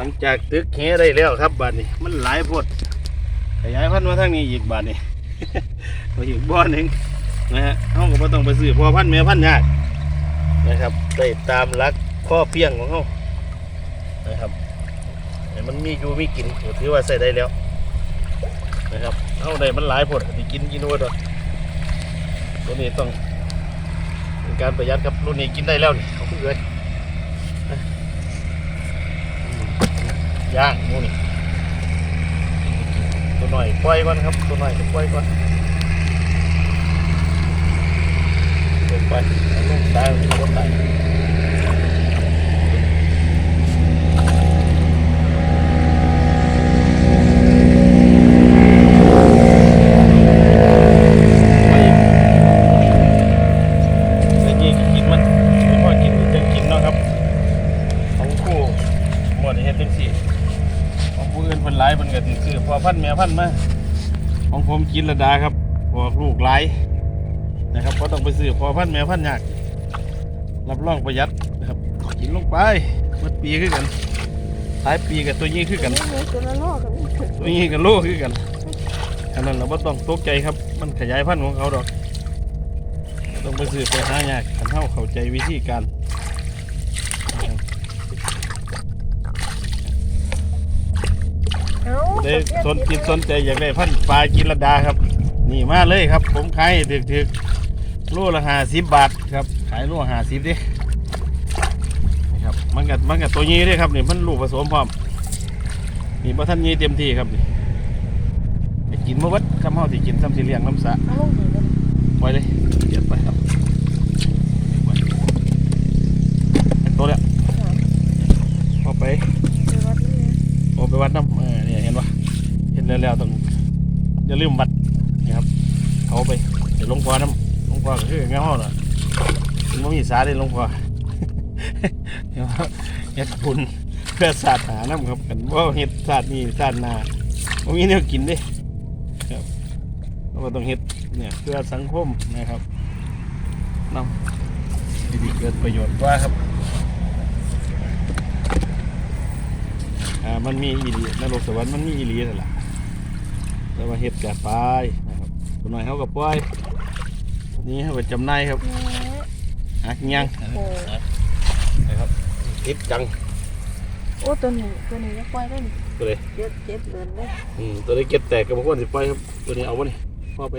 หลังจากตึกแหได้แล้วครับบาดนี้ มันหลายพดขยายพันธุ์มาทางนี้อีกบาดนี้มาอีกบ่อหนึ่งนะฮะเขาก็บ่ต้องไปซื้อพอพันธุ์แม่พันธุ์ยากนะครับได้ตามหลักข้อเพียงของเขานะครับมันมีอยู่มีกินถือว่าใส่ได้แล้วนะครับเอาได้มันหลายโพดที่กินกินวัดอกตัวนี้ต้องเป็นการประหยัดครับรุ่นนี้กินได้แล้วนี่เขาเพิ่งเล ย่างนู่นี่ตัวหน่อยปล่อยก่อนครับ ตัวหน่อยจะปล่อยก่อนลงไปเอาลงตายลงตายไปแล้วนี่กินมันไม่พอกินจะกินเนาะครับ ของคู่หมดเฮ็ดจังซี่ของผู้อื่นเพิ่นหลายเพิ่น ก็คือพอพันธ์แม่พันธ์มาของผมกินระดาครับพวกลูกหลายนะครับก็ต้องไปซื้อพอพันธ์แม่พันธ์ยากรับรองประหยัดนะครับกินลงไปเมื่อปีคือกันหลายปีกับตัวนี้คือกันตัวละโลกัน ตัวนี้กับโลคือกันอันนั้นเราไม่ต้องตกใจครับ มันขยายพันธุ์ของเขาดอก ต้องไปซื้อไปหายากคันเฮาเข้าใจวิธีการ ได้สนจิตสนใจอยากได้พันธุ์ปลากินระดาครับ นี่มาเลยครับ ผมขายถึกถึกๆโลละห้าสิบบาทครับ ขายโลห้าสิบดินะครับมันกับมันกับตัวนี้ด้วยครับนี่มันลูกผสมพร้อมนี่พระท่านนี้เต็มที่ครับนี่ไปกินมาวัดคำเฮาที่กินซ้ำสีเลี้ยงน้ำสะเอาลงนี่กันปล่อยเลยเก็บไปครับปล่อยตัวแล้วพอไปไปวัดนี่นะโอ้ไปวัดน้ำเออเนี่ยเห็นปะเห็น แล้วๆต้องอย่าลืมวัดนี่ครับเขาไปเดี๋ยวลงพอน้ำลงพ่อก็คือเงาห้อน่ะมันบ่มีสาเลยลงพ่อเดี๋ยวเฮ็ดบุญเพื่อศาสตร์หาน้ำครับกันว่าเฮ็ดศาสตร์นี่ศาสตร์นาบ่มีแนวกินด้ครับเราก็ต้องเฮ็ดเนี่ยเพื่อสังคมนะครับน้ำดีๆเกิดประโยชน์กว่าครับอ่ามันมีอีหลีนรกสวรรค์มันมีอีหลีนั่นแหละ แต่ว่าเฮ็ดกับปลายนะครับตัวน้อยเขากับปล่อยนี่เขาไปจำหนายครับแหมหักยังโอ้นะครับติดจังโอ้ตัวนี้ตัวนี้จะปล่อยได้นี่ตัวเลยเจ็บเจ็บเดินเลยอืมตัวนี้เก็บแตกกับบางคนสิปล่อยครับตัวนี้เอาวะนี่พ่อไป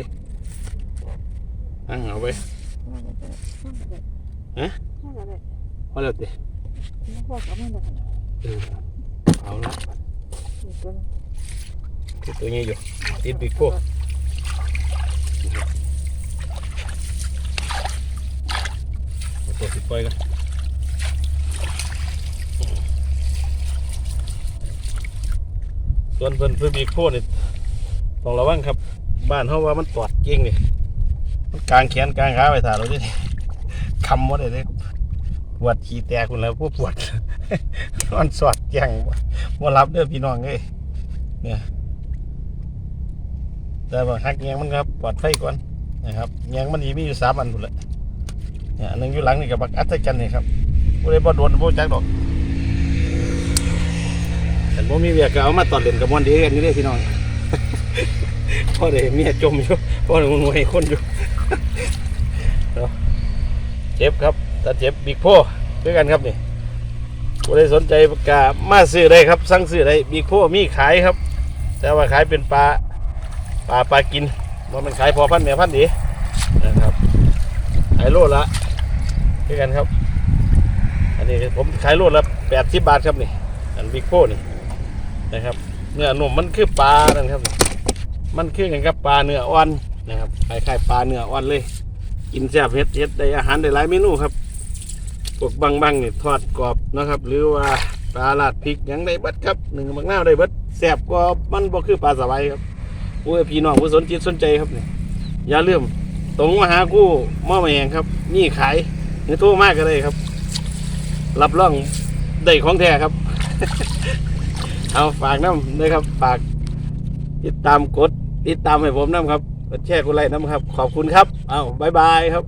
อ่างเอาไปนั่นก็ได้นั่นก็ได้ฮะนั่นก็ได้พอแล้วติแล้วพวกกับมันก็ได้เออเอาละนี่ ตัวนี้ติดตัวนี้อยู่ติดปีกโคเอาตัวสิปล่อยกันส่วนเพิ่นเพื่อบีโคนี่ต้องระวังครับ บ้านเขาว่ามันตอดเก่งนี่มันกลางแขนกลางขาไปถ่ายเราดิคำว่าได้เลยปวดขี้แตกคุณแล้วพวกปวดนอนสอดแก่งว่ารับเด้อพี่น้องเอ้ยเนี่ย แต่ว่าหักแงงมันครับปลอดไฟก่อนนะครับแงงมันมีมีอยู่สามอันพุ่นแหละเนี่ยอันหนึงอยู่หลังนี่กับบักอัศจรรย์นี่ครับผู้ใดบ่โดนบ่จักดอกแต่บ่มีเวียก็เอามาตอนเล่นกับมอนดีกันนี่เด้พี่น้องพ่อได้เมียจมอยู่พ่อได้มันวยคนอยู่เจ็บครับถ้าเจ็บบิ๊กโพด้วยกันครับนี่ผู้ใดสนใจปากกามาซื้อได้ครับ สั่งซื้อได้บิ๊กโพมีขายครับ แต่ว่าขายเป็นปลา ปลาปลากินว่ามันขายพอพันแม่พันดีนะครับขายโลละด้วยกันครับ อันนี้ผมขายโลละแปดสิบบาทครับนี่อันบิ๊กโพนี่นะครับ เนื้อหนุ่มมันคือปลานั่นครับ มันคือกันกับปลาเนื้ออ่อนนะครับคล้ายๆปลาเนื้ออ่อนเลย กินแซ่บเฮ็ดเฮ็ดได้อาหารได้หลายเมนูครับพวกบางบางๆนี่ทอดกรอบนะครับ หรือว่าปลาลาดพริกยังได้เบิดครับหนึ่งมักนาวได้เบิดแซ่บกว่ามันบ่คือปลาสวายครับ ผู้พี่น้องผู้สนจิตสนใจครับเนี่อย่าลืมตรงมาหากู้มอแมงครับ นี่ขายนี่โทรมากก็ได้ครับ รับรองได้ของแท้ครับ เอาฝากน้ำนะครับฝากติดตามกด ติดตามให้ผมน้ำครับแชร์กดไลค์น้ำครับ ขอบคุณครับ เอาบายบายครับ